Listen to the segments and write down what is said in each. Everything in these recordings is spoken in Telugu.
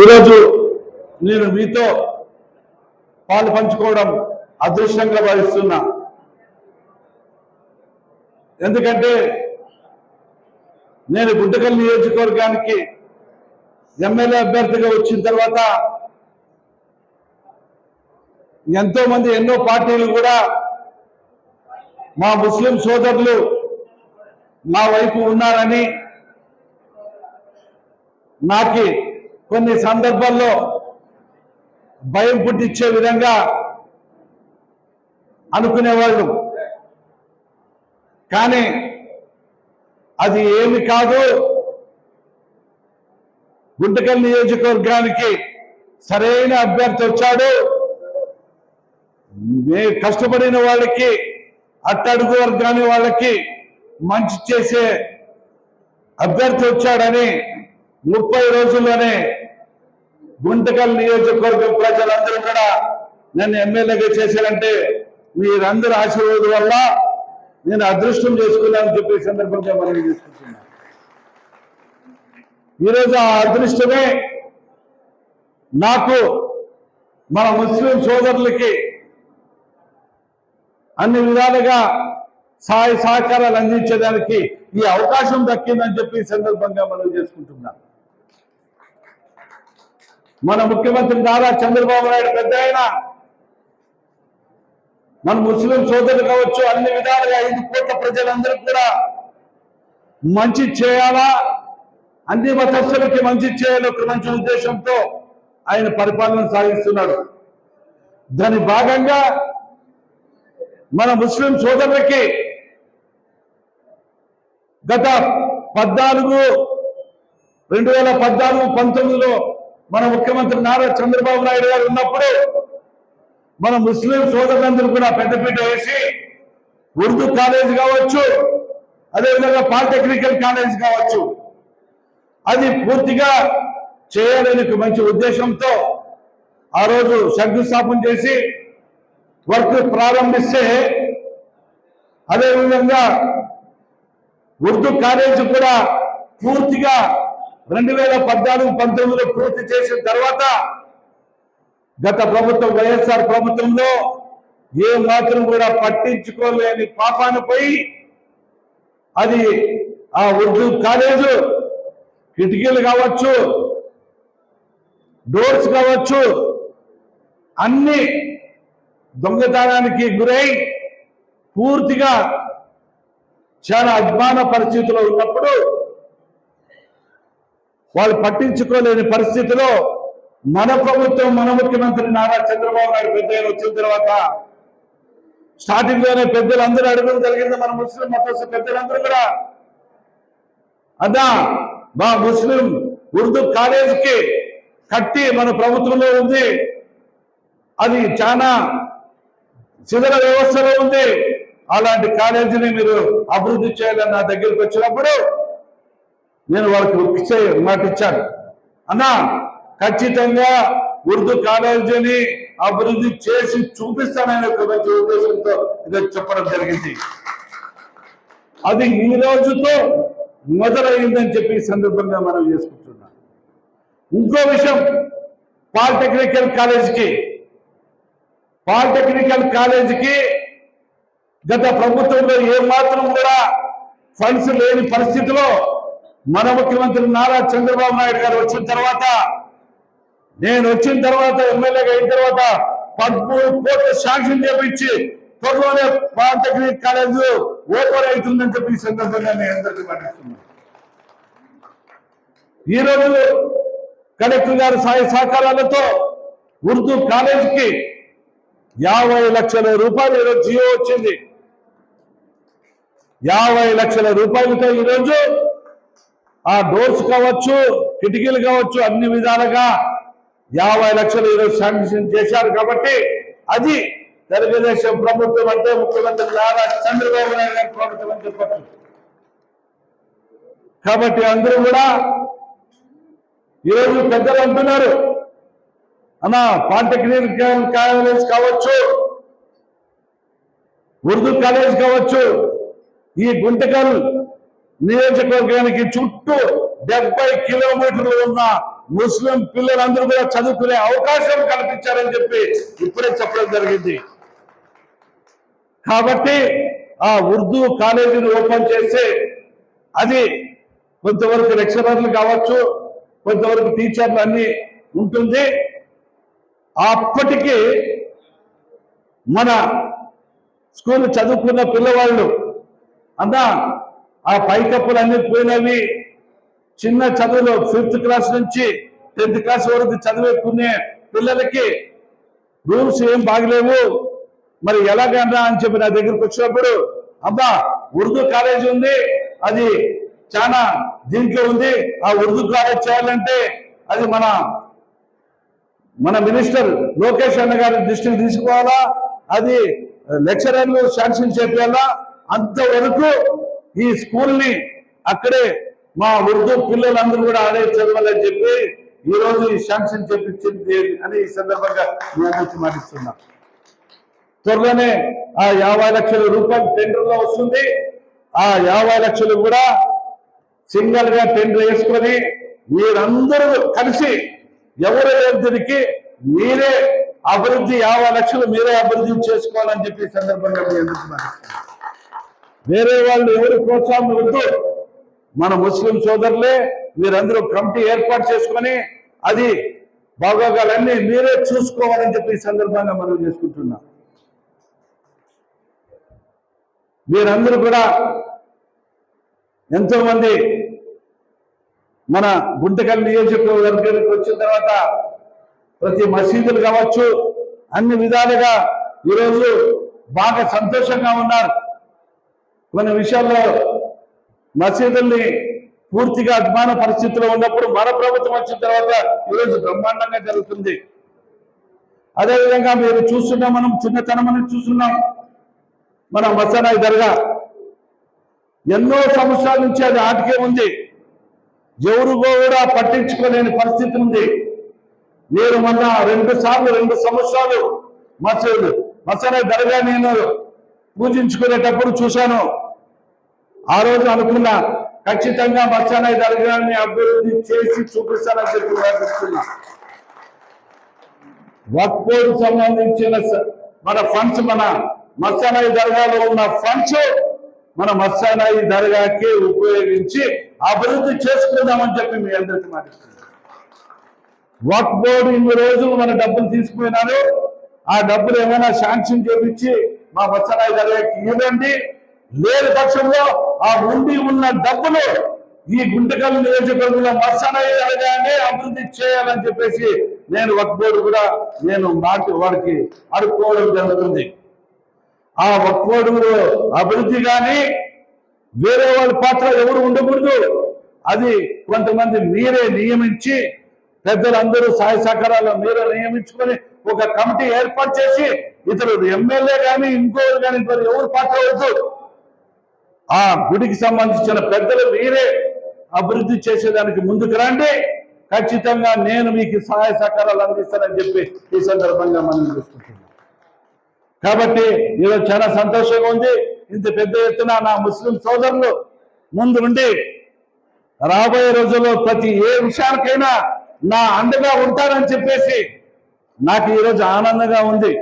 ఈరోజు నేను మీతో పాలు పంచుకోవడం అదృష్టంగా భావిస్తున్నా. ఎందుకంటే నేను గుంటకల్ నియోజకవర్గానికి ఎమ్మెల్యే అభ్యర్థిగా వచ్చిన తర్వాత ఎంతో మంది ఎన్నో పార్టీలు కూడా మా ముస్లిం సోదరులు మా వైపు ఉన్నారని నాకు కొన్ని సందర్భాల్లో భయం పుట్టించే విధంగా అనుకునేవాళ్ళు. కానీ అది ఏమి కాదు. గుంటకల్ నియోజకవర్గానికి సరైన అభ్యర్థి వచ్చాడు. కష్టపడిన వాళ్ళకి అట్టడుగు వర్గాన్ని వాళ్ళకి మంచి చేసే అభ్యర్థి వచ్చాడని ముప్పై రోజుల్లోనే గుంటకల్ నియోజకవర్గం ప్రజలందరూ కూడా నన్ను ఎమ్మెల్యేగా చేశారంటే మీరందరూ ఆశీర్వాదం వల్ల నేను అదృష్టం చేసుకున్నానని చెప్పి సందర్భంగా మనం చేసుకుంటున్నాను. ఈరోజు ఆ అదృష్టమే నాకు మన ముస్లిం సోదరులకి అన్ని విధాలుగా సహాయ సహకారాలు అందించడానికి ఈ అవకాశం దక్కిందని చెప్పి సందర్భంగా మనం చేసుకుంటున్నాం మన ముఖ్యమంత్రి నారా చంద్రబాబు నాయుడు పెద్ద ఆయన. మన ముస్లిం సోదరులు కావచ్చు అన్ని విధాలుగా ఐదు కోట్ల ప్రజలందరూ కూడా మంచి చేయాలా? అన్ని మతస్థులకి మంచి చేయాలి ఒక మంచి ఉద్దేశంతో ఆయన పరిపాలన సాగిస్తున్నాడు. దాని భాగంగా మన ముస్లిం సోదరులకి గత పద్నాలుగు రెండు వేల పద్నాలుగు పంతొమ్మిదిలో మన ముఖ్యమంత్రి నారా చంద్రబాబు నాయుడు గారు ఉన్నప్పుడు మన ముస్లిం సోదరులందరూ కూడా పెద్దపీట వేసి ఉర్దూ కాలేజ్ కావచ్చు అదేవిధంగా పాలిటెక్నికల్ కాలేజ్ కావచ్చు. అది పూర్తిగా చేయాలని మంచి ఉద్దేశంతో ఆ రోజు శంకుస్థాపన చేసి వర్క్ ప్రారంభిస్తే అదేవిధంగా ఉర్దూ కాలేజ్ కూడా పూర్తిగా రెండు వేల పద్నాలుగు పంతొమ్మిదిలో పూర్తి చేసిన తర్వాత గత ప్రభుత్వం వైఎస్ఆర్ ప్రభుత్వంలో ఏ మాత్రం కూడా పట్టించుకోలేని పాపాన పోయి అది ఆ ఉర్దూ కాలేజు కిటికీలు కావచ్చు డోర్స్ కావచ్చు అన్ని దొంగతనానికి గురై పూర్తిగా చాలా అజ్మాన పరిస్థితిలో ఉన్నప్పుడు వాళ్ళు పట్టించుకోలేని పరిస్థితిలో మన ప్రభుత్వం మన ముఖ్యమంత్రి నారా చంద్రబాబు నాయుడు పెద్ద వచ్చిన తర్వాత స్టార్టింగ్లోనే పెద్దలందరూ అడగడం జరిగింది. మన ముస్లిం మతస్థ పెద్దలందరూ కూడా. అదా మా ముస్లిం ఉర్దూ కాలేజీకి కట్టి మన ప్రభుత్వంలో ఉంది. అది చాలా శిథిల వ్యవస్థలో ఉంది. అలాంటి కాలేజీని మీరు అభివృద్ధి చేయాలని నా దగ్గరికి వచ్చినప్పుడు నేను వాళ్ళకి ఇచ్చే మాట ఇచ్చాను. అన్నా ఖచ్చితంగా ఉర్దూ కాలేజీని అభివృద్ధి చేసి చూపిస్తానని ఒక మంచి ఉద్దేశంతో ఇది చెప్పడం జరిగింది. అది ఈ రోజుతో మొదలైందని చెప్పి సందర్భంగా మనం చేసుకుంటున్నాం. ఇంకో విషయం పాలిటెక్నికల్ కాలేజీకి పాలిటెక్నికల్ కాలేజీకి గత ప్రభుత్వంలో ఏమాత్రం కూడా ఫండ్స్ లేని పరిస్థితిలో మన ముఖ్యమంత్రి నారా చంద్రబాబు నాయుడు గారు వచ్చిన తర్వాత నేను వచ్చిన తర్వాత ఎమ్మెల్యేగా అయిన తర్వాత పదమూడు కోట్ల శాంక్షన్ చేపించి త్వరలోనే పాలిటెక్నిక్ కాలేజ్ ఓపెన్ అవుతుందని చెప్పి ఈ సందర్భంగా నేను అందరికీ పండిస్తున్నాను ఈ రోజు కలెక్టర్ గారి సహాయ సహకారాలతో ఉర్దూ కాలేజీకి యాభై లక్షల రూపాయలు ఈరోజు జియో వచ్చింది. యాభై లక్షల రూపాయలతో ఈరోజు ఆ డోర్స్ కావచ్చు కిటికీలు కావచ్చు అన్ని విధాలుగా యాభై లక్షలు ఈరోజు శాంక్షన్ చేశారు కాబట్టి అది తెలుగుదేశం ప్రభుత్వం అంటే ముఖ్యమంత్రి నారా చంద్రబాబు నాయుడు గారి ప్రభుత్వం అని చెప్పచ్చు. కాబట్టి అందరూ కూడా ఈరోజు పెద్దలు అంటున్నారు. అన్న పాలిటెక్నిక్ కాలేజ్ కావచ్చు ఉర్దూ కాలేజ్ కావచ్చు ఈ గుంటకల్ నియోజకవర్గానికి చుట్టూ డెబ్బై కిలోమీటర్లు ఉన్న ముస్లిం పిల్లలందరూ కూడా చదువుకునే అవకాశం కల్పించారని చెప్పి ఇప్పుడే చెప్పడం జరిగింది. కాబట్టి ఆ ఉర్దూ కాలేజీని ఓపెన్ చేస్తే అది కొంతవరకు లెక్చరర్లు కావచ్చు కొంతవరకు టీచర్లు అన్ని ఉంటుంది. అప్పటికి మన స్కూల్ చదువుకున్న పిల్లవాళ్ళు అన్నా ఆ పైకప్పులు అన్ని పోయినవి. చిన్న చదువులో ఫిఫ్త్ క్లాస్ నుంచి టెన్త్ క్లాస్ వరకు చదివేకునే పిల్లలకి రూల్స్ ఏం బాగలేవు. మరి ఎలాగన్నా అని చెప్పి నా దగ్గరకు వచ్చినప్పుడు అబ్బా ఉర్దూ కాలేజ్ ఉంది అది చాలా దీంట్లో ఉంది ఆ ఉర్దూ కాలేజ్ చేయాలంటే అది మన మన మినిస్టర్ లోకేష్ అన్న గారి దృష్టికి తీసుకోవాలా అది లెక్చరర్లు శాంక్షన్ చేయాలా అంతవరకు ఈ స్కూల్ని అక్కడే మా ఉర్దూ పిల్లలందరూ కూడా ఆడే చదవాలని చెప్పి ఈ రోజు ఈ శాంక్షన్ చెప్పించింది అని ఈ సందర్భంగా నేను మాటిస్తున్నా. త్వరలోనే ఆ యాభై లక్షల రూపాయలు టెండర్లో వస్తుంది. ఆ యాభై లక్షలు కూడా సింగల్గా టెండర్ వేసుకొని మీరందరూ కలిసి ఎవరు ఎవరికి మీరే అభివృద్ధి యాభై లక్షలు మీరే అభివృద్ధి చేసుకోవాలని చెప్పి సందర్భంగా మీ ఎందుకు వేరే వాళ్ళు ఎవరు ప్రోత్సాహం వద్దు. మన ముస్లిం సోదరులే మీరందరూ కమిటీ ఏర్పాటు చేసుకొని అది బాగోగాలన్నీ మీరే చూసుకోవాలని చెప్పి ఈ సందర్భంగా మనం చేసుకుంటున్నాం. మీరందరూ కూడా ఎంతో మంది మన గుంటకల్ నియోజకవర్గానికి వచ్చిన తర్వాత ప్రతి మసీదులు కావచ్చు అన్ని విధాలుగా ఈరోజు బాగా సంతోషంగా ఉన్నారు. కొన్ని విషయాల్లో మసీదుల్ని పూర్తిగా అభిమాన పరిస్థితిలో ఉన్నప్పుడు మన ప్రభుత్వం వచ్చిన తర్వాత ఈరోజు బ్రహ్మాండంగా జరుగుతుంది. అదేవిధంగా మీరు చూస్తున్నాం మనం చిన్నతనం చూస్తున్నాం. మన మసానాయి దర్గా ఎన్నో సంవత్సరాల నుంచి అది ఆటకే ఉంది. ఎవరు కూడా పట్టించుకోలేని పరిస్థితి ఉంది. నేను మొన్న రెండు సార్లు రెండు సంవత్సరాలు మసీదు మసానాయి దర్గా నేను పూజించుకునేటప్పుడు చూశాను. ఆ రోజు అనుకున్నా ఖచ్చితంగా మత్స్యానాయ దర్గాన్ని అభివృద్ధి చేసి చూపిస్తానని చెప్పి భావిస్తున్నా వక్ఫోర్డ్ సంబంధించిన మన ఫండ్స్ మన మత్స్యనాయి దర్గాలో ఉన్న ఫండ్స్ మన మత్స్యానాయ దర్గాకి ఉపయోగించి అభివృద్ధి చేసుకుందామని చెప్పి మీ అందరికీ మాటిస్తున్నాను వక్ బోర్డు ఇన్ని రోజులు మన డబ్బులు తీసుకుపోయినారు. ఆ డబ్బులు ఏమైనా శాంక్షన్ చేపించి మా వత్సరాయ దర్గాకి ఇవ్వండి. లేని పక్షంలో ఆ ఉండి ఉన్న డబ్బులు ఈ గుంటకల్ నియోజకవర్గంలో మత్సనాయ దర్గానే అభివృద్ధి చేయాలని చెప్పేసి నేను వక్బోర్డు కూడా నేను మాట వాడికి అడుక్కోవడం జరుగుతుంది. ఆ వక్ అభివృద్ధి కానీ వేరే వాళ్ళ పాత్ర ఎవరు ఉండకూడదు. అది కొంతమంది మీరే నియమించి పెద్దలందరూ సహాయ సహకారాలు మీరే నియమించుకొని ఒక కమిటీ ఏర్పాటు చేసి ఇతరులు ఎమ్మెల్యే కానీ ఇంకోరు కానీ ఇంకోరు ఎవరు పాత్ర వద్దు. ఆ గుడికి సంబంధించిన పెద్దలు మీరే అభివృద్ధి చేసేదానికి ముందుకు రండి. ఖచ్చితంగా నేను మీకు సహాయ సహకారాలు అందిస్తానని చెప్పి ఈ సందర్భంగా మనం చూసుకుంటున్నాం కాబట్టి ఈరోజు చాలా సంతోషంగా ఉంది. ఇంత పెద్ద ఎత్తున నా ముస్లిం సోదరులు ముందు ఉండి రాబోయే రోజుల్లో ప్రతి ఏ విషయానికైనా నా అండగా ఉంటారని చెప్పేసి నాకు ఈరోజు ఆనందంగా ఉంది.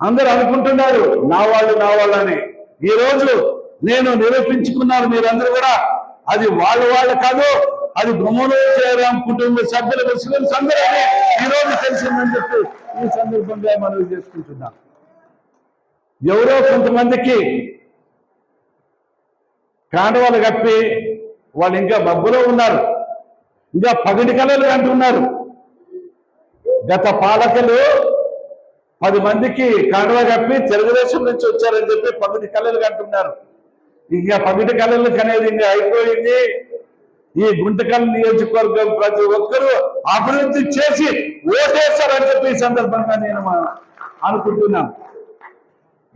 అందరూ అనుకుంటున్నారు నా వాళ్ళు నా వాళ్ళు అని ఈ నేను నిరూపించుకున్నారు మీరందరూ కూడా. అది వాళ్ళ వాళ్ళు కాదు అది గుమ్మలో చేయడం కుటుంబ సభ్యుల ముస్లింస్ అందరూ ఈరోజు తెలిసిందని చెప్పి ఈ సందర్భంగా మనం చేసుకుంటున్నాం ఎవరో కొంతమందికి కాండవాలు కప్పి వాళ్ళు ఇంకా మబ్బులో ఉన్నారు ఇంకా పగటి కళలు అంటున్నారు. గత పాలకులు పది మందికి కాండవ కప్పి తెలుగుదేశం నుంచి వచ్చారని చెప్పి పగటి కళలు అంటున్నారు. ఇంకా పగటి కళలు అనేది ఇంకా అయిపోయింది. ఈ గుంటకల్ నియోజకవర్గం ప్రతి ఒక్కరూ అభివృద్ధి చేసి ఓటేస్తారని చెప్పి ఈ సందర్భంగా నేను అనుకుంటున్నాను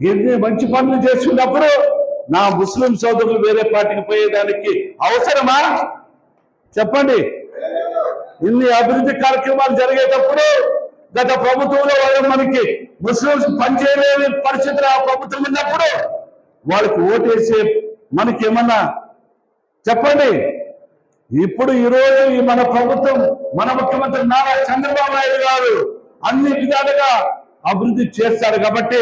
ఎన్ని మంచి పనులు చేస్తున్నప్పుడు నా ముస్లిం సోదరులు వేరే పార్టీకి పోయేదానికి అవసరమా? చెప్పండి. ఇన్ని అభివృద్ధి కార్యక్రమాలు జరిగేటప్పుడు గత ప్రభుత్వంలో వాళ్ళు మనకి ముస్లింస్ పనిచేయలేని పరిస్థితులు ఆ ప్రభుత్వం ఉన్నప్పుడు వాళ్ళకి ఓటేసే మనకి ఏమన్నా చెప్పండి? ఇప్పుడు ఈ రోజు ఈ మన ప్రభుత్వం మన ముఖ్యమంత్రి నారా చంద్రబాబు నాయుడు గారు అన్ని విధాలుగా అభివృద్ధి చేస్తాడు కాబట్టి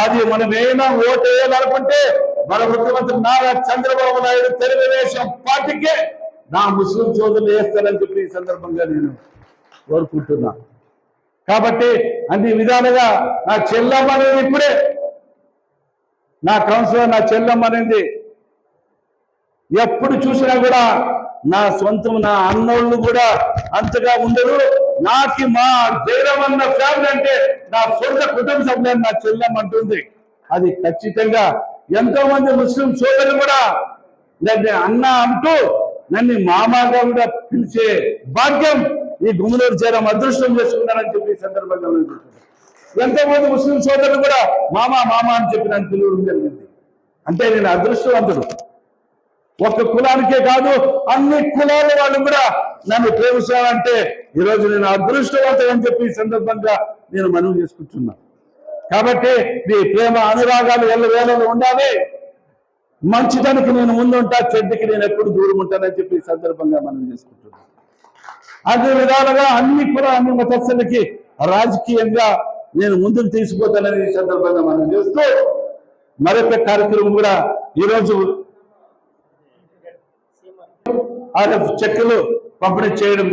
అది మనం ఏమైనా ఓటు వేయాలనుకుంటే మన ముఖ్యమంత్రి నారా చంద్రబాబు నాయుడు తెలుగుదేశం పార్టీకే నా ముస్లిం సోదరులు వేస్తారని చెప్పి ఈ సందర్భంగా నేను కోరుకుంటున్నా. కాబట్టి అన్ని విధాలుగా నా చెల్లమ్మ అనేది ఇప్పుడే. నా కౌన్సిలర్ నా చెల్లమ్మ అనేది ఎప్పుడు చూసినా కూడా నా సొంతం నా అన్నోళ్ళు కూడా అంతగా ఉండరు. నాకు మా జయరామన్న ఫ్యామిలీ అంటే నా సొంత కుటుంబ సభ్యులు నా చెల్లెమ్మ అంటుంది. అది ఖచ్చితంగా ఎంతో మంది ముస్లిం సోదరులు కూడా నన్ను అన్న అంటూ నన్ను మామగా కూడా పిలిచే భాగ్యం ఈ గుమ్మలూరు చేరం అదృష్టం చేసుకున్నారని చెప్పి సందర్భంగా ఎంతో మంది ముస్లిం సోదరులు కూడా మామ మామ అని చెప్పి నన్ను పిలువడం జరిగింది. అంటే నేను అదృష్టవంతుడు. ఒక కులానికే కాదు అన్ని కులాల వాళ్ళు కూడా నన్ను ప్రేమిస్తానంటే ఈరోజు నేను అదృష్టవంతుడు అని చెప్పి ఈ సందర్భంగా నేను మనవి చేసుకుంటున్నా. కాబట్టి మీ ప్రేమ అనురాగాలు ఎల్ల ఉండాలి. మంచిదానికి నేను ముందుంటా చెడ్డకి నేను ఎప్పుడు దూరం ఉంటానని చెప్పి ఈ సందర్భంగా మనం చేసుకుంటున్నాం. అదే విధాలుగా అన్ని కూడా అన్ని మతస్థులకి రాజకీయంగా నేను ముందుకు తీసుకుపోతానని ఈ సందర్భంగా మనం చేస్తూ మరొక కార్యక్రమం కూడా ఈరోజు ఆ చెక్కులు పంపిణీ చేయడం